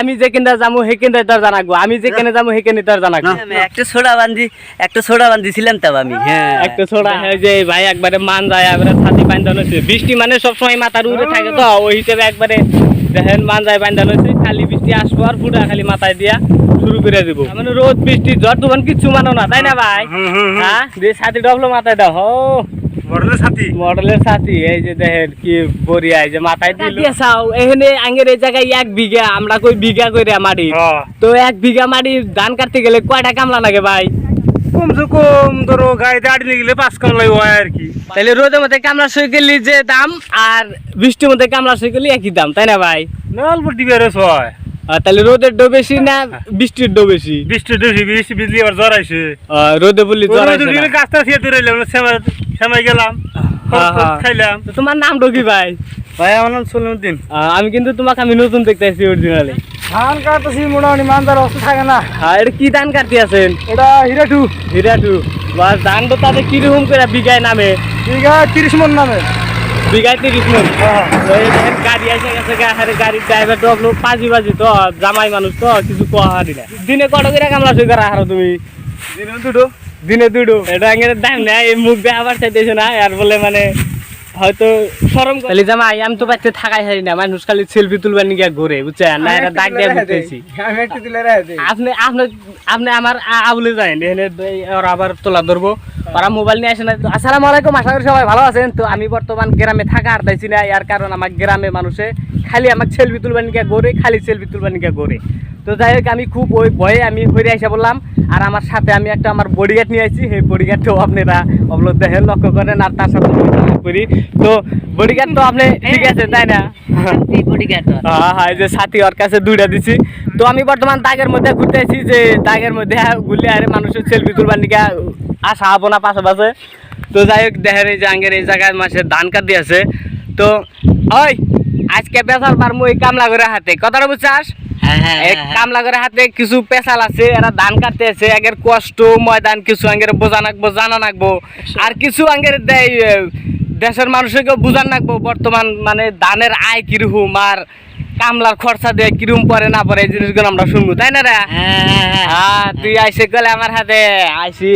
আমি যে কেন্দ্রে যাব কেন্দ্রে তোর জানাগো আমি যে কেন্দ্রে যাব সেই তোর জানাগো একটা সোডা বান্ধি একটা সোডা বান্ধিছিলাম তো আমি হ্যাঁ। একটা ছোড়া হ্যাঁ যে ভাই একবারে মান যায় একবারে ছাতি বান্ধানো বৃষ্টি মানে সবসময় মাথার উপরে থাকে তো ওই হিসেবে একবারে দেখেন মান যায় বান্ধানো হয়েছে খালি বৃষ্টি আসব আর ফুটা খালি মাথায় দিয়া। শুরু করে দিব। মানে রোদ বৃষ্টি ঝড় তুফান কিচ্ছু মানো না তাই না ভাই? হ্যাঁ? দিয়ে ছাতি ডবলো মাথায় দাও হো। বড়দের সাথী মডেলের সাথী এই যে দেখেন কি বরিয়া এই যে মাথায় দিয়ে চাও এখানে আঙ্গের এই জায়গায় এক বিঘা আমরা কই বিঘা কইরা মাটি। তো এক বিঘা মাটি ধান কাটতে গেলে কয়টা কামলা লাগে ভাই? কমসে কম ধরো গাড়িতে গেলে পাঁচ কাম লাগবে আর কি। তাহলে রোদের মধ্যে কামলা সই গেলি যে দাম আর বৃষ্টির মধ্যে কামলা সই গেলি একই দাম তাই না ভাই? না অল্প আহ, তাহলে রোদের ডো বেশি না বৃষ্টির ডো বেশি? বৃষ্টি বেশি বৃষ্টি বিজলি আবার জ্বর আইছে। রোদে বললি জ্বর আইছে গাছটা রইলাম সেমাই গেলাম হ্যাঁ, হ্যাঁ। খাইলাম। তোমার নাম ভাই? ভাই আমার নাম সলিমুদ্দিন। আমি কিন্তু তোমাকে আমি নতুন দেখতেছি অরিজিনালি ধান কাটতেছি মোটামুটি মানদার অবস্থা থাকে না। হ্যাঁ এটা কি ধান কাটতে আছেন? এটা হিরাটু। হিরাটু। বাস ধান তো তাদের কীরকম করে বিঘায় নামে? বিঘা তিরিশ মন নামে। বিঘায় তিরিশ মন এই গাড়ি এসে গেছে গাড়ির ড্রাইভার তো পাঁচি বাজি তো জামাই মানুষ তো কিছু কোয়া হারি না দিনে কত করে কামলা সই করা হারো তুমি? দিনে দুটো দিনে দুটো এটা দাম না এই মুখ দিয়ে আবার চাইতেছে না আর বলে মানে হয়তো সরম খালি জামাই আমি তো বাচ্চা থাকাই হারি না মানুষ খালি সেলফি তুলবার নিয়ে ঘুরে বুঝছেন? না এটা দাগ দিয়ে ঘুরতেছি। আপনি আপনি আপনি আমার আবুলে এখানে এই আবার তোলা ধরবো। ওরা মোবাইল নিয়ে আসে না। তো আসসালামু আলাইকুম আশা করি সবাই ভালো আছেন। তো আমি বর্তমান গ্রামে থাকা আর পাইছি না এর কারণ আমার গ্রামে মানুষে খালি আমাকে সেলফি তুলবার নিয়ে ঘোরে খালি সেলফি তুলবার নিয়ে ঘোরে। তো যাই হোক আমি খুব ওই ভয়ে আমি হইরে এসে বললাম আর আমার সাথে আমি একটা আমার বডিগার্ড নিয়ে আসছি সেই বডিগার্ডটাও আপনারা অবলোক দেখেন লক্ষ্য করেন আর তার সাথে করি। তো বডিগার্ড তো আপনি ঠিক আছে তাই না? হ্যাঁ হ্যাঁ যে সাথী ওর কাছে দুইটা দিছি। তো আমি বর্তমান দাগের মধ্যে ঘুরতে আছি যে দাগের মধ্যে ঘুরলে আরে মানুষের সেলফি তুলবার নিকা আসা হব না পাশে পাশে তো যাই হোক দেখেন এই যে আঙ্গের এই জায়গায় মাসের ধান কাটি আছে। তো ওই আজকে পেশাল পারমু এই কামলা করে হাতে। কথাটা বুঝছাস? এক কামলা করে হাতে কিছু পেশাল আছে এরা ধান কাটতে আছে আগের কষ্ট ময়দান কিছু আঙ্গের বোঝা নাকবো জানা নাকবো। আর কিছু আঙ্গের দেয় দেশের মানুষকে বুঝান নাকবো বর্তমান মানে ধানের আয় কীরকম আর কামলার খরচা দিয়ে কীরকম পরে না পরে এই জিনিসগুলো আমরা শুনব তাই না রে? হ্যাঁ তুই আইসে গেলে আমার হাতে আইসি।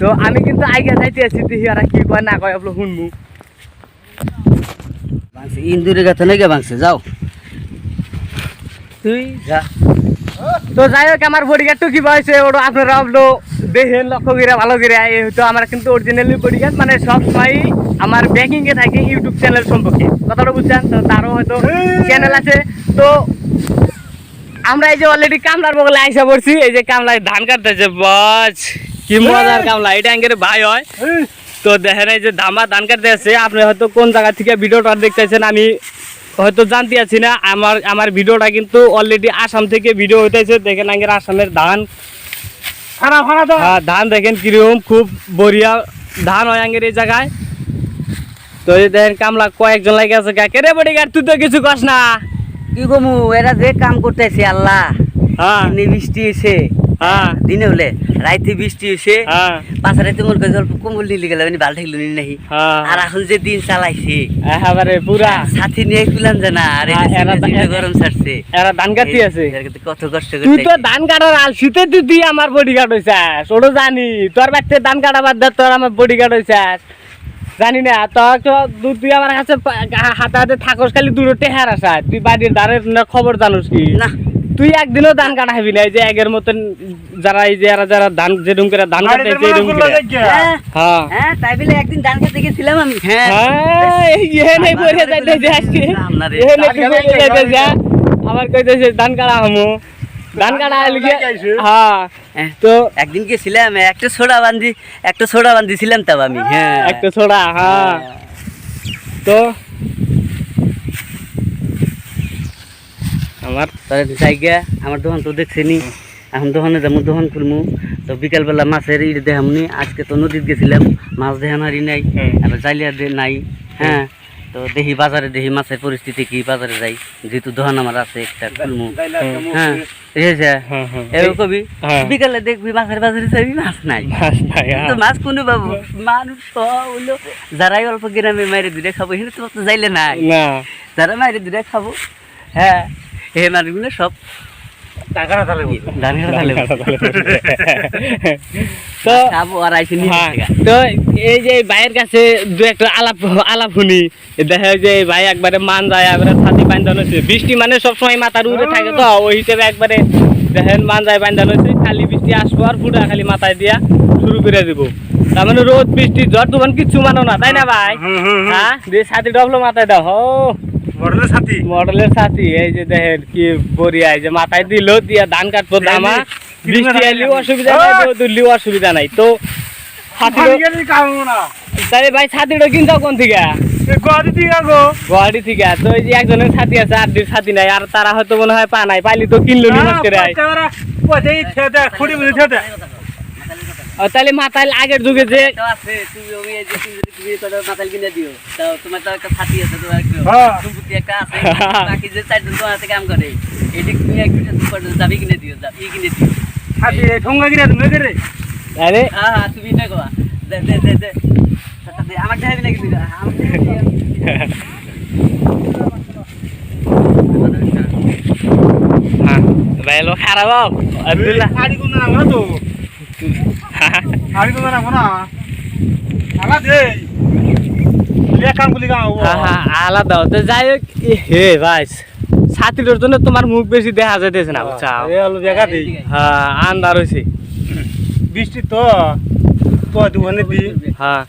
তো আমি কিন্তু আইগে যাইতে আছি তুই ওরা কি কয় না কয় আপলো শুনব। বাংছে ইন্দুরে গাথা নাকি বাংছে যাও। তুই যা। তো যাই হোক আমার বডিগার্ড কি পাইছে ওটা আপনারা হলো দেখেন লক্ষ্য করে ভালো করে এই হয়তো আমার কিন্তু অরিজিনালি বডিগার্ড মানে সব সময় আমার ব্যাকিং এ থাকে ইউটিউব চ্যানেল সম্পর্কে। কথাটা বুঝছেন? তো তারও হয়তো চ্যানেল আছে। তো আমরা এই যে অলরেডি কামলার বগলে আইসা পড়ছি এই যে কামলায় ধান কাটতেছে বাস কি মজার কামলা এটা আঙ্গের ভাই হয়। তো দেখেন এই যে ধামা ধান কাটতে আছে আপনি হয়তো কোন জায়গা থেকে ভিডিওটা দেখতেছেন আমি হয়তো জানতে আছি না আমার আমার ভিডিওটা কিন্তু অলরেডি আসাম থেকে ভিডিও হইতেছে। দেখেন আঙ্গের আসামের ধান। খানা ফানা তো। হ্যাঁ, ধান দেখেন কীরকম খুব বড়িয়া ধান হয় আঙ্গের এই জায়গায়। তো এই দেখেন কামলা কয়েকজন লাগে আছে কে রে বডি তুই তো কিছু কস না। কি কমু এরা যে কাম করতেছে আল্লাহ। হ্যাঁ। বৃষ্টি এসে হ্যাঁ দিনে হলে রাইতে বৃষ্টি এসে হ্যাঁ। পাঁচ রাইতে মোর কাছে অল্প কম্বল নিলে গেলাম ভালো থাকল নি নাহি। হ্যাঁ। আর এখন যে দিন চালাইছে পুরা। সাথী নিয়ে কুলাম জানা আর হ্যাঁ, গরম ছাড়ছে। এরা ধান কাটি আছে। কত কষ্ট তুই তো ধান কাটার আল শীতে তুই তুই আমার বডি গার্ড হইছাস ওটা জানি। তোর বাচ্চা ধান কাটা বাদ দে তোর আমার বডি গার্ড হইছাস। জানি না তো তুই আমার কাছে হাতে হাতে থাকস খালি দুটো টেহার আসা তুই বাড়ির না খবর জানোস কি? না তুই একদিনও ধান কাটা হবি না এই যে আগের মতন যারা এই যে এরা যারা ধান যেরকম করে ধান কাটে এরকম মনে করে হ্যাঁ। হ্যাঁ। হ্যাঁ তাই বলে একদিন ধান খেতে গেছিলাম আমি। হ্যাঁ। হ্যাঁ, এই এহেনে পরে যাইতেছে আজকে। আপনারে। এহেনে কি পরে যাইতেছে, আবার কইতেছে ধান কাটা হামু। ধান কাটা হইলে কি- হ্যাঁ। হ্যাঁ। তো একদিন গেছিলাম একটা সোডা বান্ধি একটা সোডা বান্ধিছিলাম তাও আমি। হ্যাঁ। একটা ছোড়া হ্যাঁ। তো আমার তাহলে জায়গা আমার দোকান তো দেখছেনি এখন দোকানে যাব দোকান খুলমু। তো বিকালবেলা মাছের ইট দেখামনি আজকে তো নদীত গেছিলাম মাছ দেখানারি নাই। আবার জালিয়া দে নাই। হ্যাঁ তো দেখি বাজারে দেখি মাছের পরিস্থিতি কি বাজারে যাই। যেহেতু দোকান আমার আছে একটা খুলমু। হ্যাঁ হ্যাঁ, হ্যাঁ। কবি হ্যাঁ। বিকালে দেখবি মাছের বাজারে যাবি মাছ নাই। হ্যাঁ। তো মাছ কোনো পাবো? মানুষ হইল যারাই অল্প গ্রামে মাইরে দূরে খাব এখানে তো যাইলে নাই। না। যারা মাইরে দূরে খাব হ্যাঁ। হে সব তো হ্যাঁ, থেকে। তো এই যে ভাইয়ের কাছে দু একটা আলাপ আলাপ শুনি। দেখা যে ভাই একবারে মান যায় একবারে ছাতি বান্ধানো হয়েছে। বৃষ্টি মানে সবসময় মাথার উপরে থাকে তো ওই হিসেবে একবারে দেখেন মান যায় বান্ধানো হয়েছে। খালি বৃষ্টি আসব আর ফুটা খালি মাথায় দিয়া শুরু করে দিব। তার মানে রোদ বৃষ্টি ঝড় তুফান কিচ্ছু মানো না তাই না ভাই। হ্যাঁ দিয়ে ছাতি ডবলো মাথায় দাও। বড়দের সাথী? মডেলের সাথী এই যে দেখেন কি বরিয়া যে মাথায় দিল দিয়া ধান কাটবো দামা। বৃষ্টি অসুবিধা নাই অসুবিধা নাই। তো তাহলে ভাই ছাতিটা কিনতাও কোন থেকে? গো গুয়াহাটি থেকে তো এই যে একজনের ছাতি আছে আর দুই ছাতি নাই আর তারা হয়তো মনে হয় পা নাই পাইলি তো কিনলো নি মাস করে আয়। পয়সা ইচ্ছে দেখ খুঁড়ি বুঝে ছেদে ও, তাহলে মাথায় আগের যুগে যে তো আছে, তুমি ওই এই যে তুমি যদি তুমি কটা মাতাল কিনে দিও, তাও তোমার তো একটা ছাতি আছে, তোমার একটু হ্যাঁ। সম্পত্তি একটা আছে, বাকি যে চারজন তোমার হাতে কাম করে, এদিক তুমি এক দুইটা সুপার দাবি কিনে দিও, দা- ই কিনে দিও। সাথী ঠোঙ্গা কিনা তুমি রে আরে হ্যাঁ, হ্যাঁ, তুমি এটা কোয়া। দে, দে, দে, দে। আমার দেখাবি নাকি তুই? হ্যাঁ ভাই এলো খারাপ আব্দুল্লাহ কোন তো আড়ি কোন না না। আলাদা তো যাই হোক। হে ভাই ছাতিটার জন্য তোমার মুখ বেশি দেখা যাইতেছে না হ্যাঁ আন্দার হয়েছে বৃষ্টি তো তো দি। হ্যাঁ।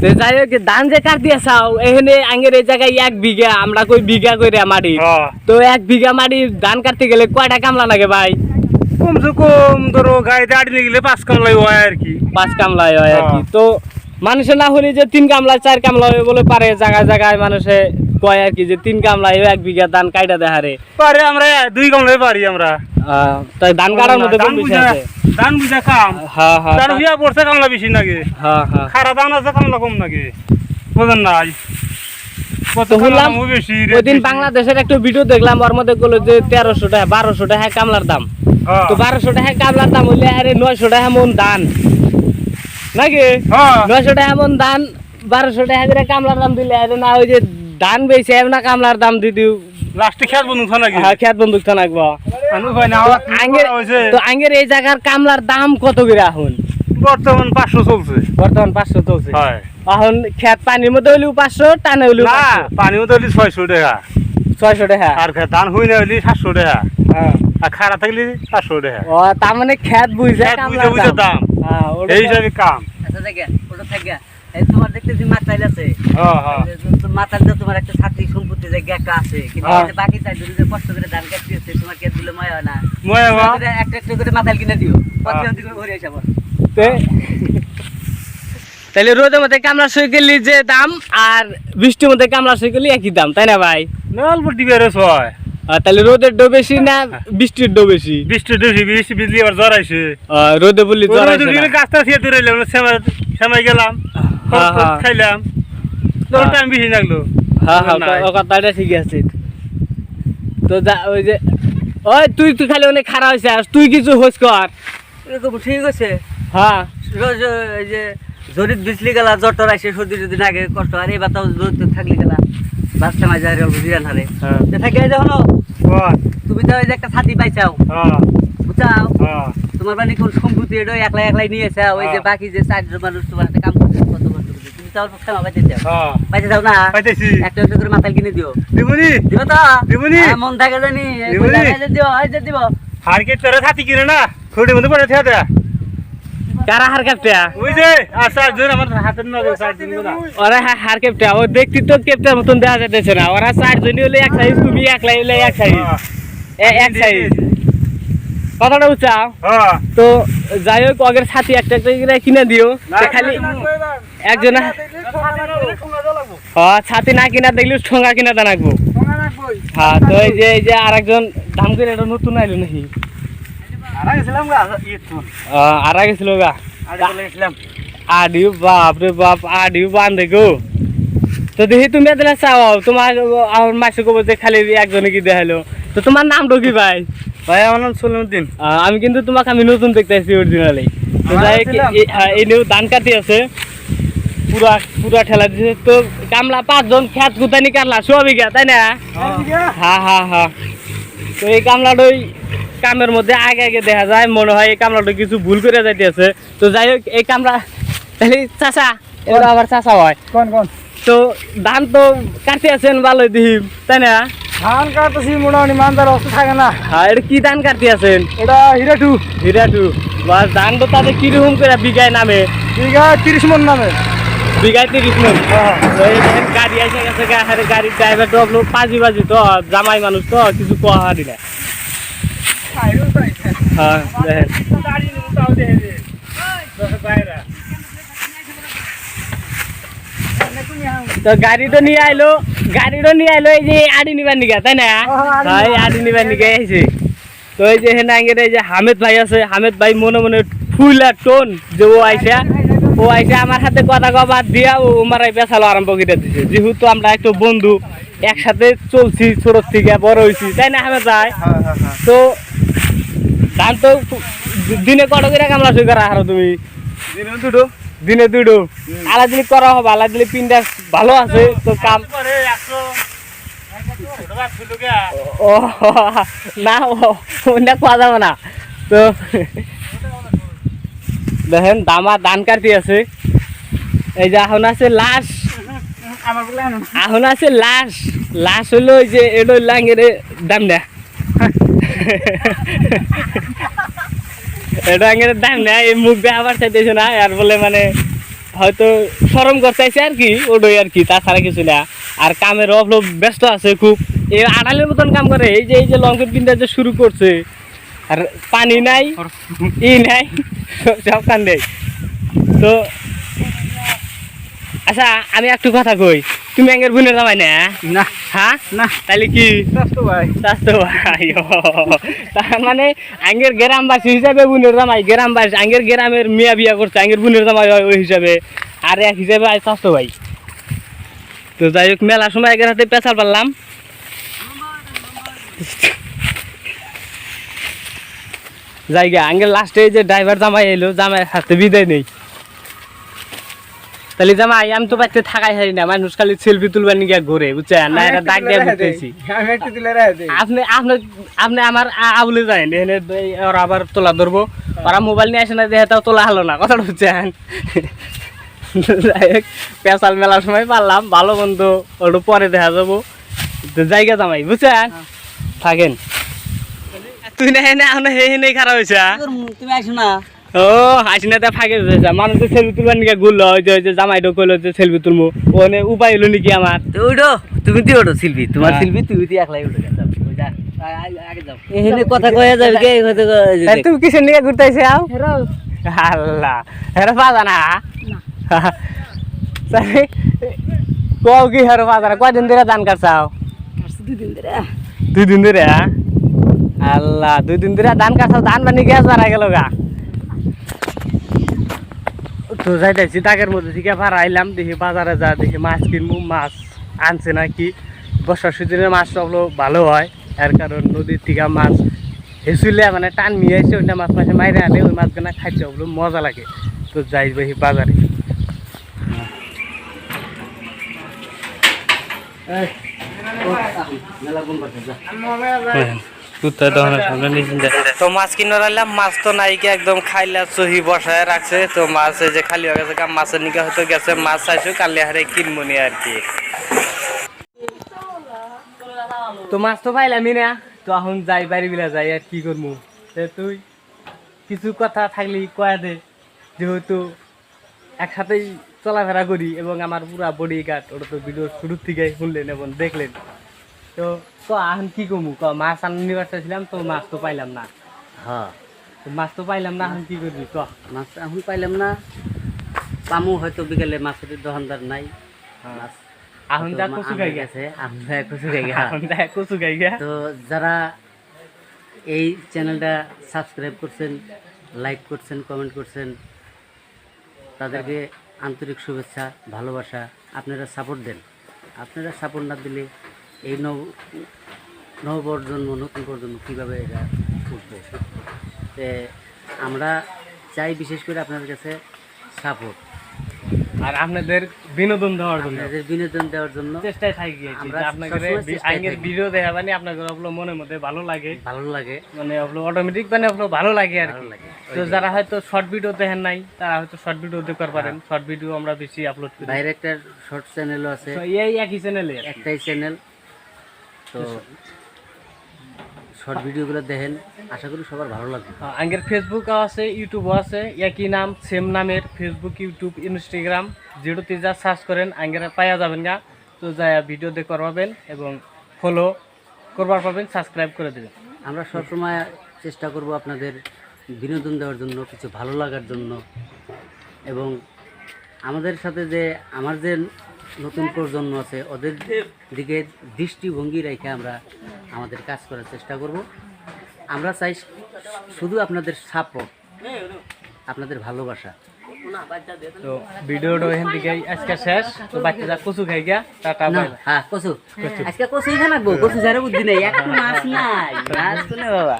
তো যাই হোক ধান যে কাট চাও এখানে আঙ্গের এই জায়গায় এক বিঘা আমরা কই বিঘা করে মাটি। হ্যাঁ। তো এক বিঘা মাটি ধান কাটতে গেলে কয়টা কামলা লাগে ভাই? কমসে কম ধরো গাড়িতে আড়ি নিয়ে গেলে পাঁচ কাম লাগবে আর কি। পাঁচ কামলা হয় আর কি। হ্যাঁ। তো মানুষের না হলে যে তিন কামলা চার কামলা হয় বলে পারে জায়গায় জায়গায় মানুষে কয় আর কি যে তিন কামলা হয় এক বিঘা ধান কাইটা দেহারে পারে আমরা দুই কাম লাগবে পারি আমরা। তাই ধান কাটার মধ্যে ধান কোন বুঝা বিষয় আছে? ধান বুঝা কাম। হ্যাঁ হ্যাঁ ধান হুইয়া পড়ছে কামলা বেশি নাকি? হ্যাঁ হ্যাঁ খারা দান আছে কামলা কম নাকি? বোঝেন না কত তো বললাম, দিন। বাংলাদেশের একটা ভিডিও দেখলাম ওর মধ্যে বলল যে তেরোশো টাকা বারোশো টাকা কামলার দাম। হ্যাঁ। তো বারোশো টাকা কামলার দাম হইলে আরে নয়শো টাকা মন ধান। নাকি? হ্যাঁ। নয়শো টাকা মন ধান বারোশো টাকা করে কামলার দাম দিলে আরে না ওই যে ধান বেশি না কামলার দাম দি দিও লাস্টে হ্যাঁ খেত বন্দুক তো আঙ্গের তো আঙ্গের এই জায়গার কামলার দাম কত করে এখন? বর্তমান পাঁচশো চলছে। বর্তমান পাঁচশো চলছে। হয়। এখন খেত পানির মধ্যে হইলেও পাঁচশো টানে হইলেও না। পানিও তো হলি ছয়শো টাকা। ছয়শো টাকা। আর খে- ধান হই না হলি সাতশো টাকা। হ্যাঁ আর খারা থাকলে পাঁচশো টাকা। ও তার মানে খেত বুঝে খেত বুঝে বুঝে দাম। হ্যাঁ, এই তো- হিসাবে কাম। আচ্ছা, দেখে, ওটা থাকে। তোমার দেখতেছি মাথায় আছে। হ্যাঁ যে তোমার একটা ছাত্রী সম্পত্তি যে আছে কিন্তু বাকি চারজন যে কষ্ট করে ধান কাটতে হচ্ছে তোমার কে দিলে ময় হয় না? একটা একটা করে কিনে দিও। হ্যাঁ। প্রতিদিন করে আসব তে- তাহলে রোদের মধ্যে কামলা সই করলি যে দাম আর বৃষ্টির মধ্যে কামলা সই করলি একই দাম তাই না ভাই? না অল্প আহ, তাহলে রোদের ডো বেশি না বৃষ্টির ডো বেশি? বৃষ্টি বেশি বৃষ্টি বিজলি আবার জ্বর আইছে রোদে বললি জ্বর আইছে। গাছটা এলাম সেমাই সেমাই গেলাম হ্যাঁ, হ্যাঁ। খাইলাম। তোর হ্যাঁ। টাইম বেশি লাগল। হ্যাঁ হ্যাঁ নাই। ও কথাটা ঠিক আছে। তো যা- ওই যে ওই তুই তুই খালি অনেক খারাপ হয়েছে আর তুই কিছু হোস কর। ঠিক আছে? হ্যাঁ রোজ এই যে জরিত বিজলি গেলা জ্বর টর আসে সর্দি যদি নাগে কষ্ট আর এবার তাও জরিত থাকলি গেলা বাসটা মাঝে আর অল্প জিরান হারে হ্যাঁ। থাকে দেখো তুমি তো একটা ছাতি পাইছাও। হ্যাঁ। বুঝাও? হ্যাঁ। তোমার মানে কোন সম্পত্তি এটা একলা একলাই নিয়েছে ওই যে। বাকি যে চারজন মানুষ তোমার হাতে কাম করছে কত কষ্ট তুমি তো অল্প ক্ষমা পাইতে চাও। পাইতে চাও না? পাইতেছি। একটা একটা করে মাথায় কিনে দিও। দিবনি দিও তো? দিবনি? মন থাকে জানি। দিবনি? দিও এই যে দিব। হারকেট তোরে ছাতি কিনে না? খুঁড়ির মধ্যে পড়ে দেয়া কারা হার কাপটা ওই যে আর চারজন আমার হাতের নজর চারজন না ওরা হার কেপটা ও দেখতে তো কেপটার মতন দেখা যাইতেছে না। ওরা চারজনই হলে এক সাইজ তুমি একলাই হলে এক সাইজ হ্যাঁ। এক সাইজ কথাটা বুঝছাও হ্যাঁ। তো যাই হোক আগের ছাতি একটা একটা করে কিনে দিও। খালি একজন হ্যাঁ ছাতি না কিনা দেখলে ঠোঙ্গা কিনা তা রাখব হ্যাঁ তো এই যে এই যে আরেকজন দাম করে এটা নতুন আইলো নাকি? আর আগে ছিল গা। আডিও বাপ রে বাপ আডিও বান্ধে গো। তো দেখি তুমি এতলা চাও তোমার আমার মাসে কব যে খালি একজনে কি দেখাল। তো তোমার নামটা কি ভাই? ভাই আমার নাম সলিমুদ্দিন। আমি কিন্তু তোমাকে আমি নতুন দেখতেছি অরিজিনালি তো যাই হোক, ছিলাম। এ- এই নিয়েও ধান কাটি আছে। পুরা পুরা ঠেলা দিছে। তো কামলা পাঁচজন খ্যাত গুতানি কাটলা ছ বিঘা তাই না? হ্যাঁ হ্যাঁ হ্যাঁ তো এই কামলাটা কামের মধ্যে আগে আগে দেখা যায় মনে হয় এই কামলাটা কিছু ভুল করে যাইতেছে। তো যাই হোক এই কামলা তাহলে চাচা এটা আবার চাচা হয়। কোন কোন? তো ধান তো কাটতে আছেন ভালোই দিহি তাই না? ধান কাটতেছি মোটামুটি মানদার অবস্থা থাকে না। হ্যাঁ এটা কি ধান কাটতে আছেন? এটা হিরা টু হিরা টু বাস ধান তো তাদের কীরকম করে বিঘায় নামে? বিঘা তিরিশ মন নামে। বিঘায় তিরিশ মন? এই দেখেন গাড়ি এসে গেছে গাড়ির ড্রাইভার তো পাজি বাজি তো জামাই মানুষ তো কিছু কোয়া হারি না হ্যাঁ তো গাড়ি তো নিয়ে আইলো গাড়ি তো নিয়ে আইলো এই যে আড়ি নিবার নিগা তাই না? হ্যাঁ, আড়ি হ্যাঁ এই আড়ি নিবার নিগা আইছে তো এই যে হেনা এই যে হামেদ ভাই আছে হামেদ ভাই মনে মনে ফুল আর টোন যে ও আইসা ও আইসা আমার হাতে কথা কবার দিয়া ও মারাই পেছালো আরম্ভ করে দিছে। যেহেতু আমরা একটু বন্ধু একসাথে চলছি ছোট থেকে বড় হয়েছি তাই না হামেদ ভাই? তো ধান তো দিনে কত করে কামলা শুরু করা হারো তুমি? দুটো। দিনে দুটো। আলা দিলে করা হবে আলা দিলে পিনটা ভালো আছে তো কাম ও না ওটা কোয়া যাবে না। তো দেখেন দামা ধান কাটি আছে। এই যে এখন আছে লাশ। আমার এখন আছে লাশ। লাশ হলো ওই যে এলো লাঙ্গের দাম না এটা আঙ্গের দাম না, এই মুখ দিয়ে আবার চাইতেছে না, আর বলে মানে হয়তো সরম করতেছে আর কি ওডই আর কি, তাছাড়া কিছু না। আর কামের অবলোভ ব্যস্ত আছে খুব। এই আড়ালের মতন কাম করে, এই যে এই যে লঙ্কের পিনটা যে শুরু করছে, আর পানি নাই, ই নাই সব কান দেয় তো আচ্ছা আমি একটু কথা কই। তুমি আঙ্গের বোনের জামাই না? না। হ্যাঁ না। তাহলে কি? স্বাস্থ্য ভাই। স্বাস্থ্য ভাই তার মানে আঙ্গের গ্রামবাসী হিসাবে বোনের জামাই গ্রামবাসী আঙ্গের গ্রামের মিয়া বিয়া করছে আঙ্গের বোনের জামাই হয় ওই হিসাবে। আর এক হিসাবে আয় স্বাস্থ্য ভাই। তো যাই হোক মেলা সময় আগের হাতে পেঁচাল পারলাম। জায়গা আঙ্গের লাস্টে যে ড্রাইভার জামাই এলো জামাই হাতে বিদায় নেই। তাহলে জামাই আমি তো বাড়িতে থাকাই হারি না মানুষ খালি সেলফি তুলবার নিয়ে ঘুরে বুঝছেন না এটা দাগ দিয়ে ঘুরতেছি। আমি একটু দিলে রেখে দিই। আপনি আপনি আপনি আমার আ- আবুলে যায় এখানে ওরা আবার তোলা ধরবো। ওরা মোবাইল নিয়ে আসে না তাও তোলা হলো না কথাটা বুঝছেন? যাই হোক পেশাল মেলার সময় পারলাম ভালো বন্ধু ওটা পরে দেখা যাব। জায়গা জামাই বুঝছেন? থাকেন। তুই না এনে এখন হে হে নেই খারাপ হয়েছে তুমি আসো না। ও হাসি না তা ফাঁকে যাইছে মানুষ তো সেলফি তুলবার নিকে ঘুরলো ওই যে ওই যে জামাইটা কইলো যে সেলফি তুলবো ওনে উপায় হলো নাকি আমার। ওইটো তুমি দি ওটো শিল্পী তোমার হ্যাঁ। শিল্পী তুমি দি একলাই ওটো এখানে কথা কয়ে যাবে কে। তুমি কিসের নিয়ে ঘুরতে আইছে আও আল্লাহ হেরে পাজা না? কও কি হেরে পাজা না? কয়দিন ধরে ধান কাটছাও দুই দিন ধরে। হ্যাঁ? আল্লাহ দুই দিন ধরে ধান কাটছাও ধান বানি গ্যাস বাড়া গেল গা তো যাইতেছি তাকের মধ্যে থেকে ভাড়া আইলাম দেখি বাজারে যা দেখি মাছ কিনবো মাছ আনছে নাকি। বর্ষার সিজনে মাছ হলো ভালো হয় এর কারণ নদীর থেকে মাছ হেসুলে মানে টান নিয়ে এসে ওইটা মাছ মাসে মাইরে আনে ওই মাছগুলো খাইতে হলো মজা লাগে। তো যাই দেখি বাজারে। মেলা মাছ মাছ তো মাছ চাইছো, কালি তো মাছ তো তো যাই আর কি তুই কিছু কথা থাকলি কয়া দে, যেহেতু একসাথেই চলাফেরা করি, এবং আমার পুরা বডি গার্ড ওটা তো ভিডিও শুরুর থেকে শুনলেন এবং দেখলেন। তো তো এখন কি কমু? ক মাছ আননি ছিলাম তো মাছ তো পাইলাম না। হ্যাঁ। মাছ তো পাইলাম না এখন কি করবি ক? মাছ এখন পাইলাম না। পামু হয়তো বিকেলে মাছের দোকানদার নাই। মাছ এখন যা কচু খাই গেছে। এখন যা কচু গেছে। এখন যা কচু খাই গে তো যারা এই চ্যানেলটা সাবস্ক্রাইব করছেন লাইক করছেন কমেন্ট করছেন তাদেরকে আন্তরিক শুভেচ্ছা ভালোবাসা আপনারা সাপোর্ট দেন। আপনারা সাপোর্ট না দিলে এই নব নবপ্রজন্ম নতুন প্রজন্ম কীভাবে এটা উঠবে? আমরা চাই বিশেষ করে আপনাদের কাছে সাপোর্ট আর আপনাদের বিনোদন দেওয়ার জন্য। আপনাদের বিনোদন দেওয়ার জন্য চেষ্টায় থাকি আমরা আপনাদের আইনের। ভিডিও দেখা মানে আপনাদের ওগুলো মনের মধ্যে ভালো লাগে। ভালো লাগে। মানে ওগুলো অটোমেটিক মানে ওগুলো ভালো লাগে আর কি। তো যারা হয়তো শর্ট ভিডিও দেখেন নাই তারা হয়তো শর্ট ভিডিও দেখতে পারেন। শর্ট ভিডিও আমরা বেশি আপলোড করি। বাইরে একটা শর্ট চ্যানেলও আছে। এই একই চ্যানেলে একটাই চ্যানেল তো শর্ট ভিডিওগুলো দেখেন আশা করি সবার ভালো লাগবে। আঙ্গের ফেসবুকও আছে ইউটিউবও আছে একই নাম সেম নামের ফেসবুক ইউটিউব ইনস্টাগ্রাম যেটাতে যা সার্চ করেন আঙ্গেরা পাওয়া যাবেন গা। তো যা ভিডিও দেখতে পারবেন এবং ফলো করবার পাবেন সাবস্ক্রাইব করে দেবেন। আমরা সবসময় চেষ্টা করব আপনাদের বিনোদন দেওয়ার জন্য কিছু ভালো লাগার জন্য। এবং আমাদের সাথে যে আমার যে নতুন প্রজন্ম আছে ওদের দিকে দৃষ্টিভঙ্গি রেখে আমরা আমাদের কাজ করার চেষ্টা করব। আমরা চাই শুধু আপনাদের সাপোর্ট আপনাদের ভালোবাসা। তো ভিডিওটা এখান থেকে আজকে শেষ। তো বাচ্চারা কচু খাই গিয়া টাটা বাই হ্যাঁ কচু। আজকে কচুই খানাবো কচু যারা বুদ্ধি নেই একটু মাছ নাই মাছ তো বাবা